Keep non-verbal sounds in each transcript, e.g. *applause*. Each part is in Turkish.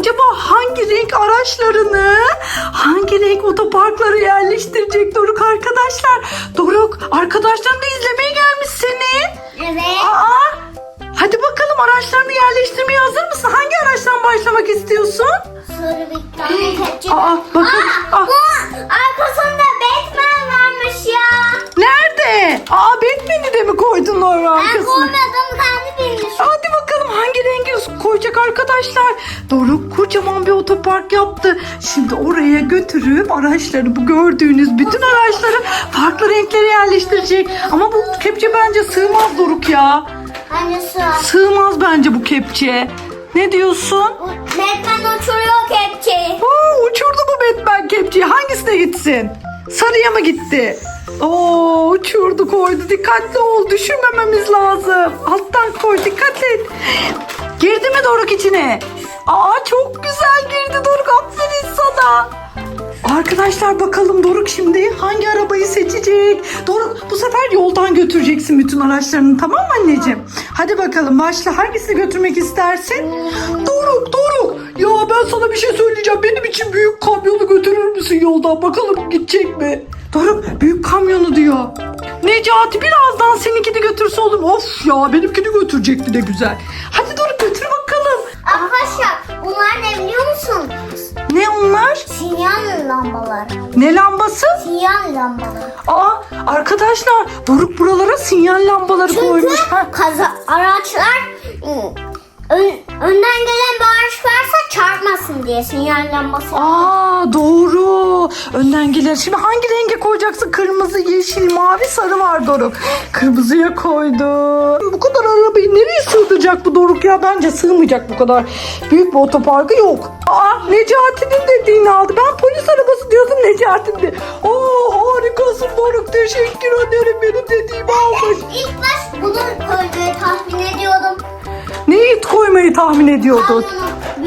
acaba hangi renk araçlarını hangi renk otoparklara yerleştirecek Doruk arkadaşlar? Doruk arkadaşların da izlemeye gelmiş senin. Evet. Aa, hadi bakalım araçlarını yerleştirmeye hazır mısın? Hangi araçtan başlamak istiyorsun? Tane *gasps* kepçe. Aa, bakın. Aa, Aa. bu arkasında Batman varmış ya. Nerede? Aa Batman'i de mi koydun oraya Ben arkasına? koymadım kendi arkadaşlar. Doruk kocaman bir otopark yaptı. Şimdi oraya götürüp araçları bu gördüğünüz bütün araçları farklı renklere yerleştirecek. Ama bu kepçe bence sığmaz Doruk ya. Annesi. Sığmaz bence bu kepçe. Ne diyorsun? Batman uçuruyor kepçeyi. Oo, uçurdu bu Batman kepçeyi. Hangisine gitsin? Sarıya mı gitti? Oo, uçurdu koydu. Dikkatli ol. Düşürmememiz lazım. Alttan koy. Dikkatli et. Girdi mi Doruk içine? Aa çok güzel girdi Doruk. Aferin sana. Arkadaşlar bakalım Doruk şimdi hangi arabayı seçecek? Doruk bu sefer yoldan götüreceksin bütün araçlarını tamam mı anneciğim? Hadi bakalım başla hangisini götürmek istersin? Doruk Doruk ya ben sana bir şey söyleyeceğim. Benim için büyük kamyonu götürür müsün yoldan? Bakalım gidecek mi? Doruk büyük kamyonu diyor. Necati birazdan seninkini götürse oğlum. Of ya benimkini götürecekti de güzel. Hadi bunlar ne biliyor musun? Ne onlar? Sinyal lambaları. Ne lambası? Sinyal lambaları. Aa arkadaşlar Doruk buralara sinyal lambaları Çünkü koymuş. Kaza, araçlar ı, ön- önden gelen bir araç varsa çarpmasın diye sinyal lambası. Aa doğru. Önden gelir. Şimdi hangi renge koyacaksın? Kırmızı, yeşil, mavi, sarı var Doruk. Kırmızıya koydu. Bu kadar arabayı nereye sığdıracak bu Doruk ya? Bence sığmayacak bu kadar. Büyük bir otoparkı yok. Aa Necati'nin dediğini aldı. Ben polis arabası diyordum Necati'nin de. Oo harikasın Doruk. Teşekkür ederim. Benim dediğimi almış. İlk baş bunu koyduğu tahmin ediyordum. Tahmin ediyordun?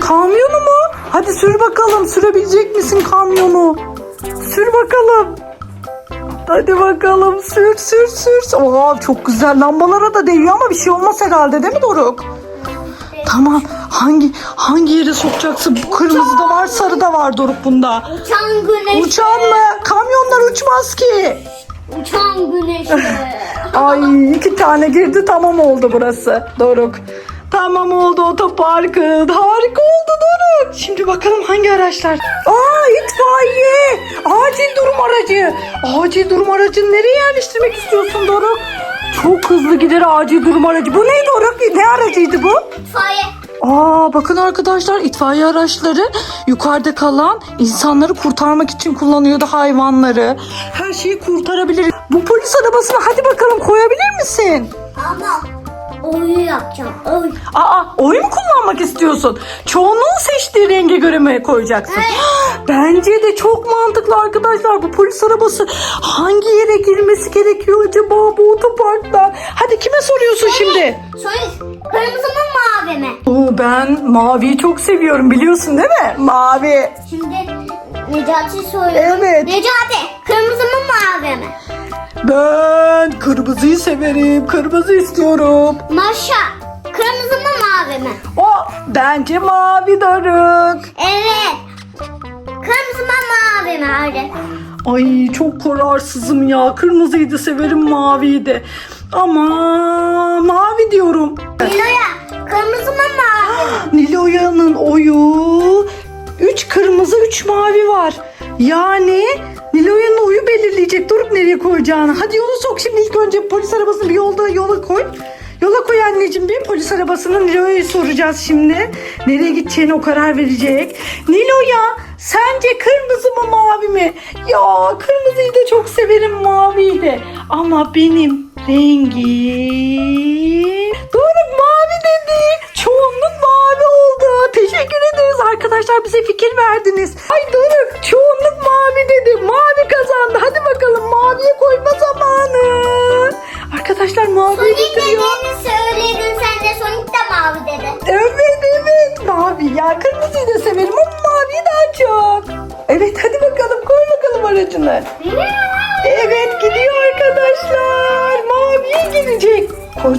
Kamyonu mu? Hadi sür bakalım. Sürebilecek misin kamyonu? Sür bakalım. Hadi bakalım sür sür sür. Oha çok güzel lambalara da değiyor ama bir şey olmaz herhalde değil mi Doruk? Tamam. Hangi hangi yere sokacaksın? Bu kırmızı da var, sarı da var Doruk bunda. Uçan güneş. Uçan mı? Kamyonlar uçmaz ki. Uçan güneş. *laughs* Ay iki tane girdi tamam oldu burası Doruk. Tamam oldu otoparkın. Harika oldu Doruk. Şimdi bakalım hangi araçlar? Aa itfaiye. Acil durum aracı. Acil durum aracını nereye yerleştirmek istiyorsun Doruk? Çok hızlı gider acil durum aracı. Bu ne Doruk? Ne aracıydı bu? İtfaiye. Aa bakın arkadaşlar itfaiye araçları yukarıda kalan insanları kurtarmak için kullanıyordu hayvanları. Her şeyi kurtarabilir. Bu polis arabasına hadi bakalım koyabilir misin? Ama oyu yapacağım. Oy. Aa oy mu kullanmak istiyorsun? Çoğunluğun seçtiği renge göre mi koyacaksın? Evet. *gasps* Bence de çok mantıklı arkadaşlar. Bu polis arabası hangi yere girmesi gerekiyor acaba bu otoparkta? Hadi kime soruyorsun şimdi? Söyle. Kırmızı mı mavi mi? Oo, ben maviyi çok seviyorum biliyorsun değil mi? Mavi. Şimdi Necati söyle. Evet. Necati kırmızı mı mavi mi? Ben kırmızıyı severim. Kırmızı istiyorum. Maşa kırmızı mı mavi mi? O bence mavi Doruk. Evet. Kırmızı mı mavi mi? Hadi. Ay çok kararsızım ya. Kırmızıyı da severim maviyi de. Ama mavi diyorum. Nilo'ya kırmızı mı mavi mi? *gasps* Niloya'nın oyu 3 kırmızı 3 mavi var. Yani Niloya'nın oyu belirleyecek. Doruk nereye koyacağını. Hadi yolu sok şimdi ilk önce polis arabasını bir yolda yola koy. Yola koy anneciğim bir polis arabasını Niloya'yı soracağız şimdi. Nereye gideceğine o karar verecek. Niloya sence kırmızı mı mavi mi? Ya kırmızıyı da çok severim maviyi de. Ama benim rengim... Doruk mavi dedi. Çoğunluk mavi oldu. Teşekkür ederiz arkadaşlar bize fikir verdiniz. Ay Doruk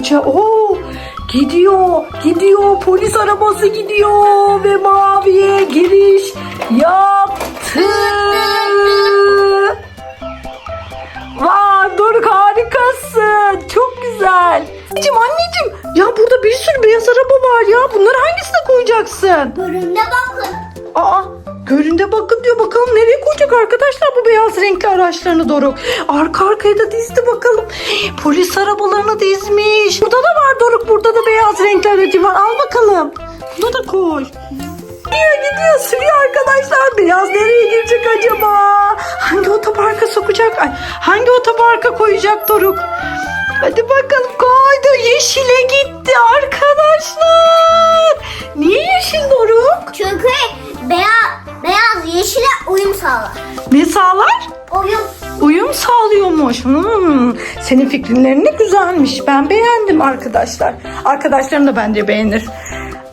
Koca o Gidiyor, gidiyor. Polis arabası gidiyor ve maviye giriş yaptı. Vay Doruk harikasın. Çok güzel. Anneciğim anneciğim ya burada bir sürü beyaz araba var ya. Bunları hangisine koyacaksın? Bölümde bakın. Aa göründe bakın diyor bakalım nereye koyacak arkadaşlar bu beyaz renkli araçlarını Doruk. Arka arkaya da dizdi bakalım. Polis arabalarını dizmiş. Burada da var Doruk burada da beyaz renkli aracı var. Al bakalım. Bunu da koy. Gidiyor gidiyor sürüyor arkadaşlar. Beyaz nereye girecek acaba? Hangi otoparka sokacak? Ay, hangi otoparka koyacak Doruk? Hadi bakalım koydu. Yeşile gitti arkadaşlar. Hmm, senin fikrinlerin ne güzelmiş. Ben beğendim arkadaşlar. Arkadaşlarım da bence beğenir.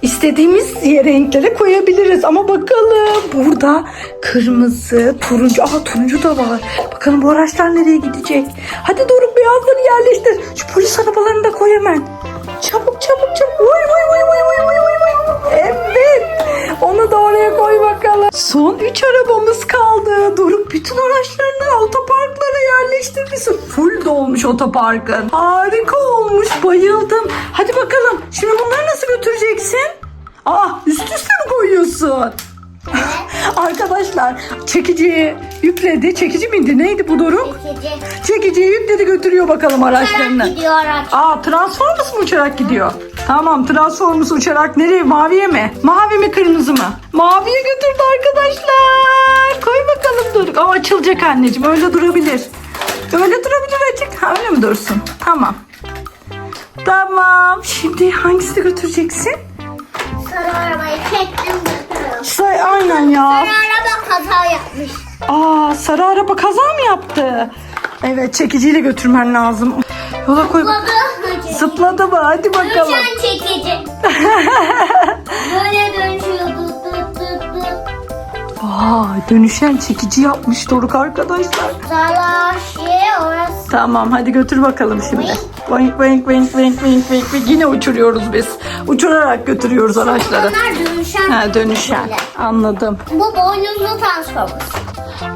İstediğimiz renklere koyabiliriz ama bakalım burada kırmızı, turuncu, aa turuncu da var. Bakalım bu araçlar nereye gidecek? Hadi Doruk beyazları yerleştir. Şu polis arabalarını da koy hemen. Çabuk çabuk çabuk. Oy oy oy oy oy oy. Evet. Onu da oraya koy bakalım. Son 3 arabamız kaldı. Doruk bütün araçlarını otoparklara yerleştirmişsin. Full dolmuş otoparkın. Harika olmuş. Bayıldım. Hadi bakalım. Şimdi bunları nasıl götüreceksin? Aa üst üste mi koyuyorsun? *laughs* Arkadaşlar çekiciyi yükledi. Çekici miydi? Neydi bu Doruk? Çekici. Çekiciyi yükledi götürüyor bakalım araçlarını. Uçarak gidiyor araç. Aa Transformers mı uçarak gidiyor? Tamam Transformers uçarak nereye? Maviye mi? Mavi mi kırmızı mı? Maviye götürdü arkadaşlar. Koy bakalım dur. Aa açılacak anneciğim öyle durabilir. Öyle durabilir açık. Ha, öyle mi dursun? Tamam. Tamam. Şimdi hangisini götüreceksin? Sarı arabayı çektim götürüyorum. Say aynen ya. Sarı araba kaza yapmış. Aa sarı araba kaza mı yaptı? Evet çekiciyle götürmen lazım. Yola koy. Zıpladı. Zıpladı mı? Hadi bakalım. Dönüşen çekici. Böyle dönüşüyor. Dıt dıt dıt dıt. Vay dönüşen çekici yapmış Doruk arkadaşlar. Şey orası. Tamam hadi götür bakalım şimdi. Boink boink boink boink boink boink boink. Yine uçuruyoruz biz. Uçurarak götürüyoruz araçları. Onlar dönüşen. Ha dönüşen. Anladım. Bu boynuzlu transformers.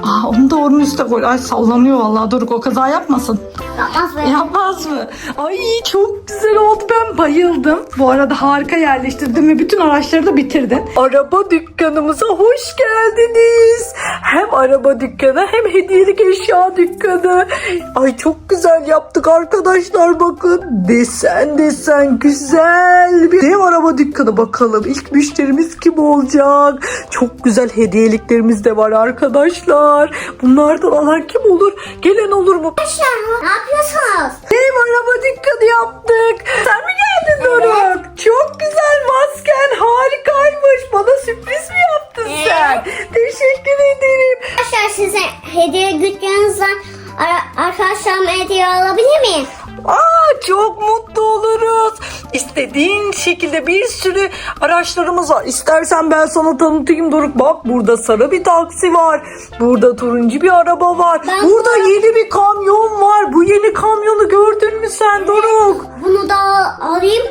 Aa onu da onun üstüne koy. Ay sallanıyor vallahi Doruk o kaza yapmasın. Yapmaz be. Yapmaz mı? Ay çok güzel oldu ben bayıldım. Bu arada harika yerleştirdim ve bütün araçları da bitirdin. Araba dükkanımıza hoş geldiniz. Hem araba dükkanı hem hediyelik eşya dükkanı. Ay çok güzel yaptık arkadaşlar bakın. Desen desen güzel bir dev araba dükkanı bakalım. İlk müşterimiz kim olacak? Çok güzel hediyeliklerimiz de var arkadaşlar. Bunlardan alan kim olur? Gelen olur mu? Arkadaşlar ne yapıyorsunuz? Dev araba dükkanı yaptık. Sen mi geldin Doruk? Çok güzel masken harikaymış. Bana sürpriz mi yaptın Evet. sen? Teşekkür ederim. Arkadaşlar size hediye dükkanınızdan ara- arkadaşlarıma hediye alabilir miyim? Aa çok mutlu oluruz. İstediğin şekilde bir sürü araçlarımız var. İstersen ben sana tanıtayım Doruk. Bak burada sarı bir taksi var. Burada turuncu bir araba var. Ben burada bu- yeni bir kamyon var. Bu yeni kamyonu gördün mü sen Doruk? Bunu da alayım.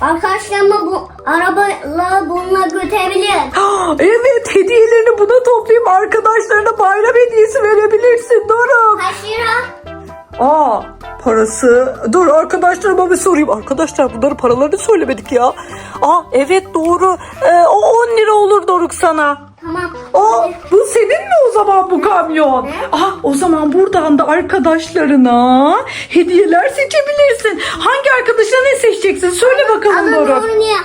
Arkadaşlarıma bu arabayla bununla götürebilirim. Ah, Evet hediyelerini buna toplayıp arkadaşlarına bayram hediyesi verebilirsin Doruk. Kaç lira? Aa parası. Dur arkadaşlarıma bir sorayım. Arkadaşlar bunların paralarını söylemedik ya. Aa evet doğru. Ee, o 10 lira olur Doruk sana. Tamam. Aa bu senin mi o zaman bu kamyon? Ah o zaman buradan da arkadaşlarına hediyeler seçebilirsin. Hangi arkadaşına ne seçeceksin? Söyle bakalım Doruk. onu ya.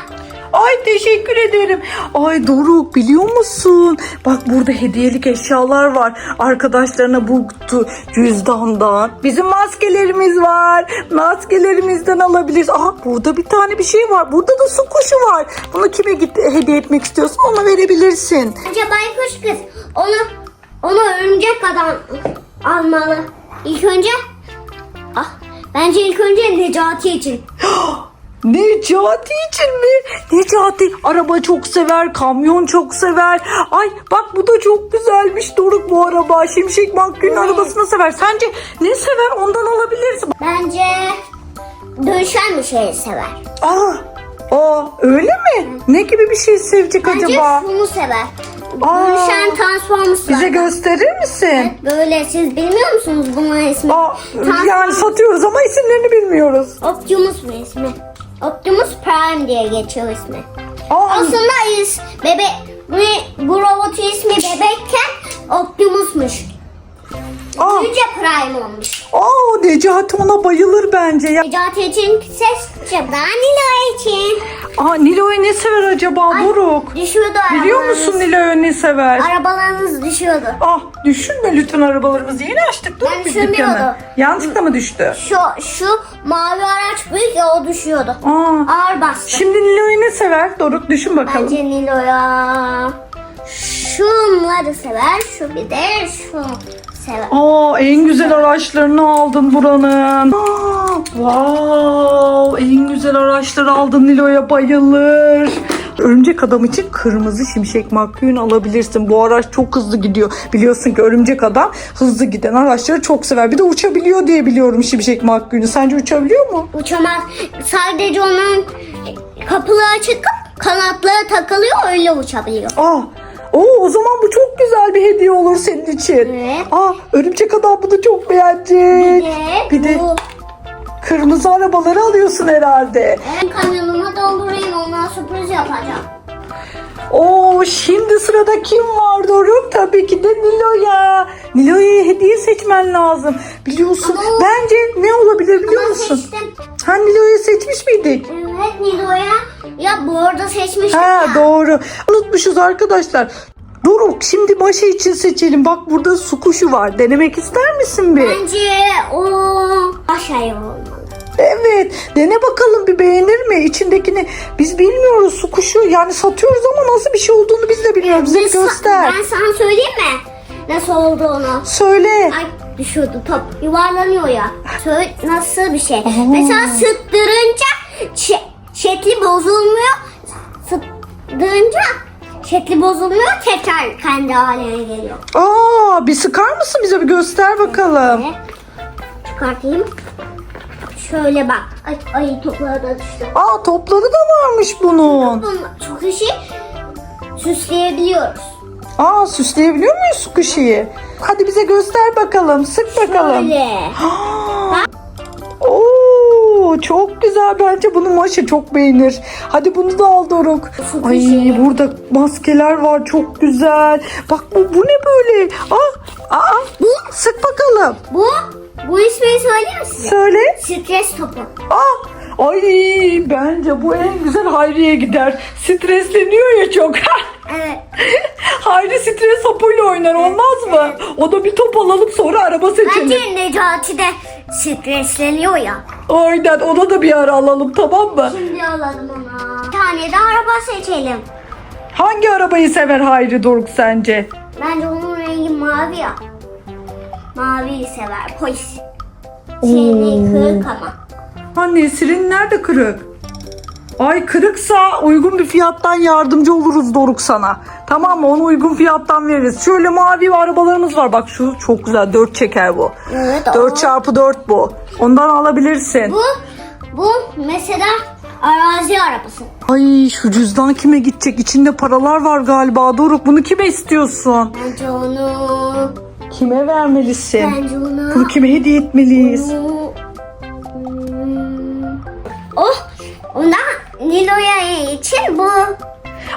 Ay teşekkür ederim. Ay Doruk biliyor musun? Bak burada hediyelik eşyalar var. Arkadaşlarına bu tu- cüzdandan. Bizim maskelerimiz var. Maskelerimizden alabiliriz. Aha burada bir tane bir şey var. Burada da su kuşu var. Bunu kime git hediye etmek istiyorsan ona verebilirsin. Bence baykuş kız onu onu örümcek adam almalı. İlk önce ah bence ilk önce Necati için. *gasps* Necati için mi? Necati araba çok sever, kamyon çok sever. Ay bak bu da çok güzelmiş Doruk bu araba. Şimşek McQueen Evet. arabasını sever. Sence ne sever ondan alabilirsin. Bence dönüşen bir şey sever. Aa, aa öyle mi? Ne gibi bir şey sevecek Bence acaba? şunu sever. Aa. Dönüşen Transformers'lar. Bize gösterir misin? Böyle siz bilmiyor musunuz bunun ismi? Aa, yani satıyoruz ama isimlerini bilmiyoruz. Optimus mu ismi? Optimus Prime diye geçiyor ismi. Aa, Aslında is, bebe bu, bu robotun ismi bebekken Optimus'muş. aa, Büyüyünce Prime olmuş. aa, Necati ona bayılır bence ya. Necati için seçeceğim. Daha Nilo için. Aa, Nilo'yu ne sever acaba Ay, Doruk? Düşüyordu Biliyor arabalarınız. musun Nilo'yu ne sever? Arabalarınız düşüyordu. Ah düşünme lütfen arabalarımızı yeni açtık dur Ben biz dükkanı. Yanlışlıkla mı düştü? Şu şu mavi araç büyük ya o düşüyordu. Aa, Ağır bastı. şimdi Nilo'yu ne sever? Doruk düşün bakalım. Bence Nilo'ya şunları sever. Şu bir de şu sever. Aa en güzel araçlarını aldın buranın. Aa, wow en güzel araçları aldın Nilo'ya bayılır. Örümcek adam için kırmızı şimşek McQueen alabilirsin. Bu araç çok hızlı gidiyor. Biliyorsun ki örümcek adam hızlı giden araçları çok sever. Bir de uçabiliyor diye biliyorum şimşek McQueen'i. Sence uçabiliyor mu? Uçamaz. Sadece onun kapıları çıkıp kanatları takılıyor öyle uçabiliyor. Aa, o o zaman bu çok güzel bir hediye olur senin için. Evet. Aa, örümcek adam bunu çok beğenecek. Ve Bir de bu kırmızı arabaları alıyorsun herhalde. ben kamyonuma doldurayım ondan sürpriz yapacağım. Oo şimdi sırada kim var Doruk? Tabii ki de Nilo'ya. Nilo'ya hediye seçmen lazım. Biliyorsun Ama- bence ne olabilir biliyor Ama musun? seçtim. Ha Nilo'yu seçmiş miydik? Evet Nilo'ya ya bu arada seçmiştim Ha ya. doğru. Unutmuşuz arkadaşlar. Doruk şimdi Maşa için seçelim. Bak burada su kuşu var. Denemek ister misin bir? Bence o aşağıya olmalı. Evet. Dene bakalım bir beğenir mi? İçindekini biz bilmiyoruz su kuşu. Yani satıyoruz ama nasıl bir şey olduğunu biz de bilmiyoruz. Bize bir Biz göster. Ben sana söyleyeyim mi? Nasıl olduğunu. Söyle. Ay düşüyordu top yuvarlanıyor ya. Söyle nasıl bir şey. Mesela sıktırınca şe- şekli bozulmuyor. Sıktırınca şekli bozulmuyor tekrar kendi haline geliyor. Aa, bir sıkar mısın bize bir göster bakalım. Çıkartayım. Şöyle bak. Ay, ay topları da düştü. Aa topları da varmış bunun. Bunu çok işi süsleyebiliyoruz. Aa süsleyebiliyor muyuz su kuşuyu? Hadi bize göster bakalım. Sık bakalım. Böyle. *gasps* Oo çok güzel bence bunu Maşa çok beğenir. Hadi bunu da al Doruk. Ay burada maskeler var çok güzel. Bak bu, bu ne böyle? Aa, aa, Bu sık bakalım. bu bu ismini mi size? Söyle. Stres topu. Aa, ay bence bu en güzel Hayri'ye gider. Stresleniyor ya çok. *laughs* Evet. Hayri stres topuyla oynar olmaz mı? O da bir top alalım sonra araba seçelim. Bence Necati de stresleniyor ya. Aynen ona da bir ara alalım tamam mı? Şimdi alalım ona. Bir tane de araba seçelim. Hangi arabayı sever Hayri Doruk sence? Bence onun rengi mavi ya. Maviyi sever polis. Seni kırık ama. Anne sirin nerede kırık? Ay kırıksa uygun bir fiyattan yardımcı oluruz Doruk sana. Tamam mı? Onu uygun fiyattan veririz. Şöyle mavi arabalarımız var. Bak şu çok güzel. Dört çeker bu. Evet, o. 4 çarpı 4 bu. Ondan alabilirsin. Bu bu mesela arazi arabası. Ay şu cüzdan kime gidecek? İçinde paralar var galiba. Doruk bunu kime istiyorsun? Bence onu Kime vermelisin? bence onu Bunu kime hediye etmeliyiz? onu hmm, oh ondan Nilo'ya için bu.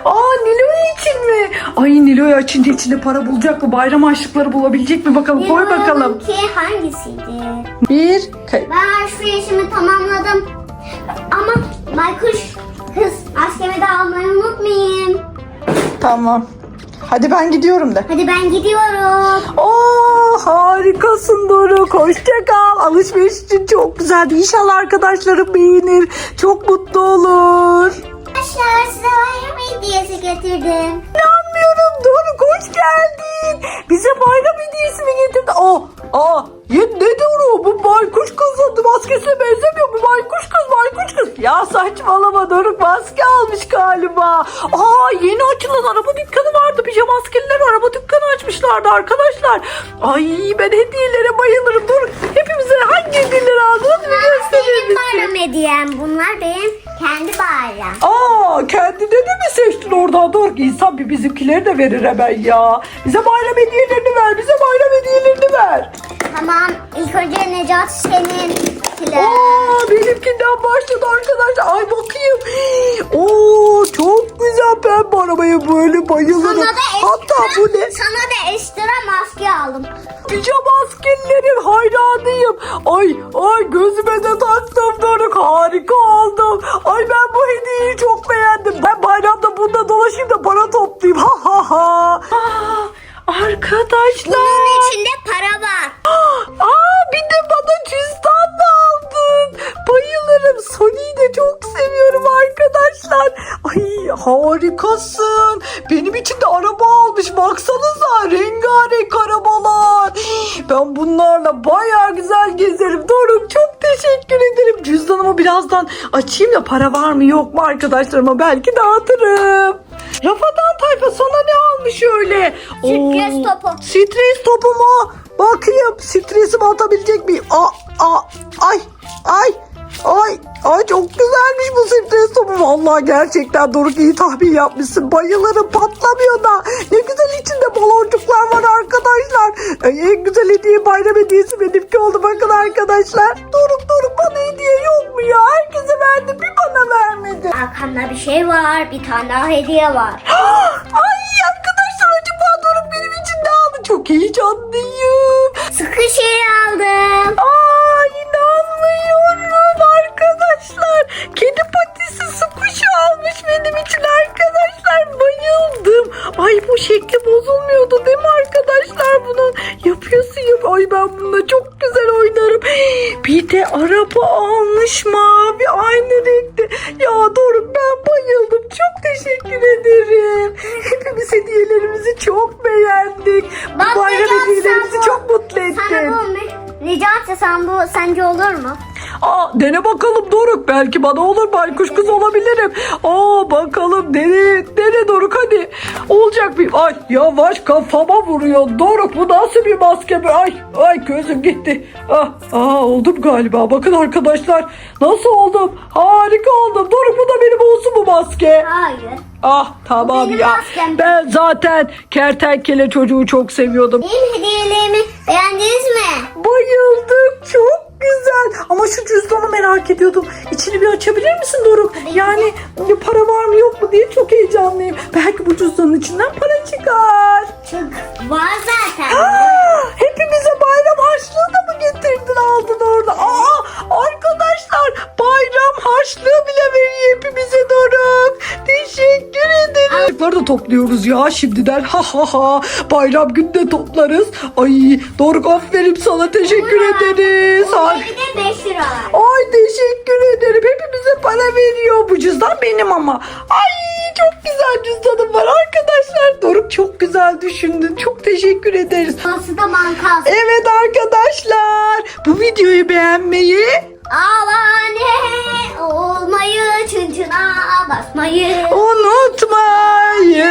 Aa Nilo'ya için mi? Ay Nilo'ya açınca içinde para bulacak mı? Bayram harçlıkları bulabilecek mi? Bakalım koy bakalım. ki hangisiydi? Bir. Ben şu işimi tamamladım. Ama Baykuş kız maskemi de almayı unutmayayım. Tamam. Hadi ben gidiyorum de. Hadi ben gidiyorum. Oo harikasın Doruk. Hoşça kal. Alışveriş için çok güzeldi. İnşallah arkadaşlarım beğenir. Çok mutlu olur. Arkadaşlar size bayram hediyesi getirdim. İnanmıyorum Doruk hoş geldin. Bize bayram hediyesi mi getirdin? Aa, aa, ya ne Doruk? Bu baykuş kız maskesine benzemiyor. Bu baykuş kız, baykuş kız. Ya saçmalama Doruk maske almış galiba. Aa yeni açılan araba dükkanı vardı. Pijama maskeliler araba dükkanı açmışlardı arkadaşlar. Ay ben hediyelere bayılırım Doruk. Hepimize hangi hediyeleri aldınız bir gösterir misin? bayram hediyem. Bunlar benim kendi bayram. Aa kendine de mi seçtin oradan? Dur insan bir bizimkileri de verir hemen ya. Bize bayram hediyelerini ver. Bize bayram hediyelerini ver. Tamam ilk önce Necat senin. Aa benimkinden başladı arkadaşlar. Ay bakayım. Oo çok güzel pembe arabaya böyle bayılırım. Sana da ekstra, Hatta bu ne? Sana da ekstra maske aldım. Pijama askerlerin hayranıyım. Ay ay gözüme de taktım Doruk. Harika oldum. Ay ben bu hediyeyi çok beğendim. Ben bayramda bunda dolaşayım da para toplayayım. Ha ha ha. Aa, arkadaşlar. Bunun içinde para var. *gasps* Aa bir de bana cüzdan harikasın. Benim için de araba almış. Baksanıza rengarenk arabalar. Ben bunlarla baya güzel gezerim. Doruk çok teşekkür ederim. Cüzdanımı birazdan açayım da para var mı yok mu arkadaşlarıma belki dağıtırım. Rafadan tayfa sana ne almış öyle? Stres Oo, topu. Stres topu mu? Bakayım stresimi atabilecek miyim? Aa, aa, ay, ay, ay, ay çok güzelmiş bu stres topu. Vallahi gerçekten Doruk iyi tahmin yapmışsın. Bayılırım patlamıyor da. Ne güzel içinde baloncuklar var arkadaşlar. Ay, en güzel hediye bayram hediyesi benimki oldu bakın arkadaşlar. Doruk Doruk bana hediye yok mu ya? Herkese verdi bir bana vermedi. Arkamda bir şey var. Bir tane daha hediye var. *gasps* Ay arkadaşlar acaba Doruk benim için ne aldı? Çok heyecanlıyım. Sıkı şey aldım. Aa inanmıyorum arkadaşlar. Kedi patisi squishy almış benim için arkadaşlar. Bayıldım. Ay bu şekli bozulmuyordu değil mi arkadaşlar bunun? Yapıyorsun yap. Ay ben bununla çok güzel oynarım. *gasps* Bir de araba almış mavi aynı renkte. Ya Doruk ben bayıldım. Çok teşekkür ederim. Hepimiz hediyelerimizi çok beğendik. Bu Bak bayram Necat, hediyelerimizi bu- çok mutlu ettin. Sana bu Necati sen bu sence olur mu? Aa dene bakalım Doruk. Belki bana olur baykuş kız olabilirim. Aa bakalım dene, dene Doruk hadi. Olacak bir... Ay yavaş kafama vuruyor. Doruk bu nasıl bir maske be? Ay ay gözüm gitti. Ah, aa oldum galiba. Bakın arkadaşlar nasıl oldum? Harika oldum. Doruk bu da benim olsun bu maske. Hayır. Ah tamam benim ya. maskem. Ben zaten kertenkele çocuğu çok seviyordum. Benim hediyelerimi beğendiniz mi? Bayıldım. Çok güzel. Ama şu cüzdanı merak ediyordum. İçini bir açabilir misin Doruk? Yani para var mı yok mu diye çok heyecanlıyım. Belki bu cüzdanın içinden para çıkar. Çık. Var zaten. Aa, hepimize bayram harçlığı da mı getirdin aldın orada? Aa, arkadaşlar bayram harçlığı bile veriyor hepimize Doruk. Teşekkür ederim. Harçlıkları da topluyoruz ya şimdiden. Ha ha ha. Bayram günde toplarız. Ay Doruk aferin sana teşekkür ederiz. Bu Ay, de 5 lira var. ay teşekkür ederim. Hepimize para veriyor. Bu cüzdan benim ama. Ay çok güzel cüzdanım var arkadaşlar. Doruk çok güzel düşündün. Çok teşekkür ederiz. Burası da bankası. Evet arkadaşlar bu videoyu beğenmeyi Avane olmayı çınçına basmayı. Unutmayı